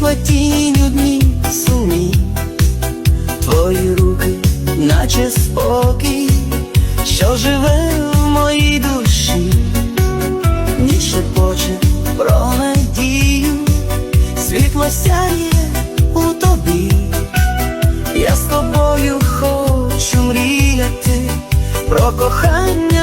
мною, світла тінь у дні сумні, твої руки, наче спокій, що живе в моїй душі, ніч шепоче про надію, світло сяє у тобі, я з тобою хочу мріяти про кохання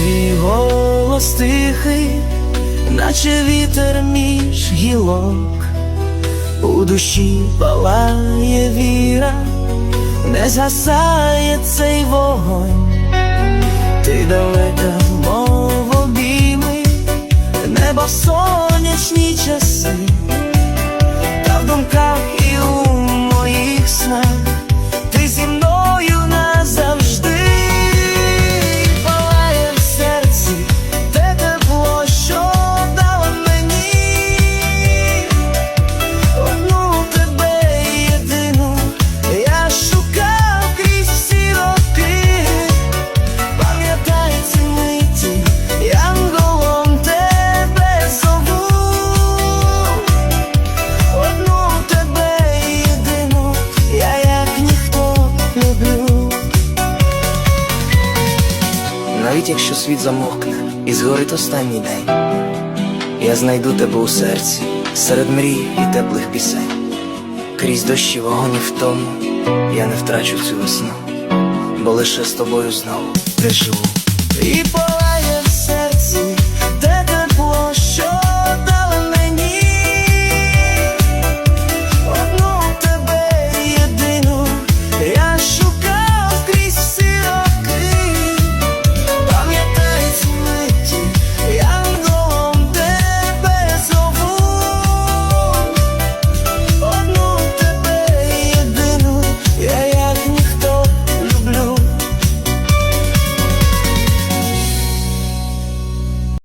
твій голос тихий, наче вітер між гілок, у душі палає віра, не згасає цей вогонь, ти далека, Навіть якщо світ замовкне і згорить останній день, я знайду тебе у серці, серед мрій і теплих пісень. Крізь дощі вогонь і втому я не втрачу цю весну, бо лише з тобою знову. І по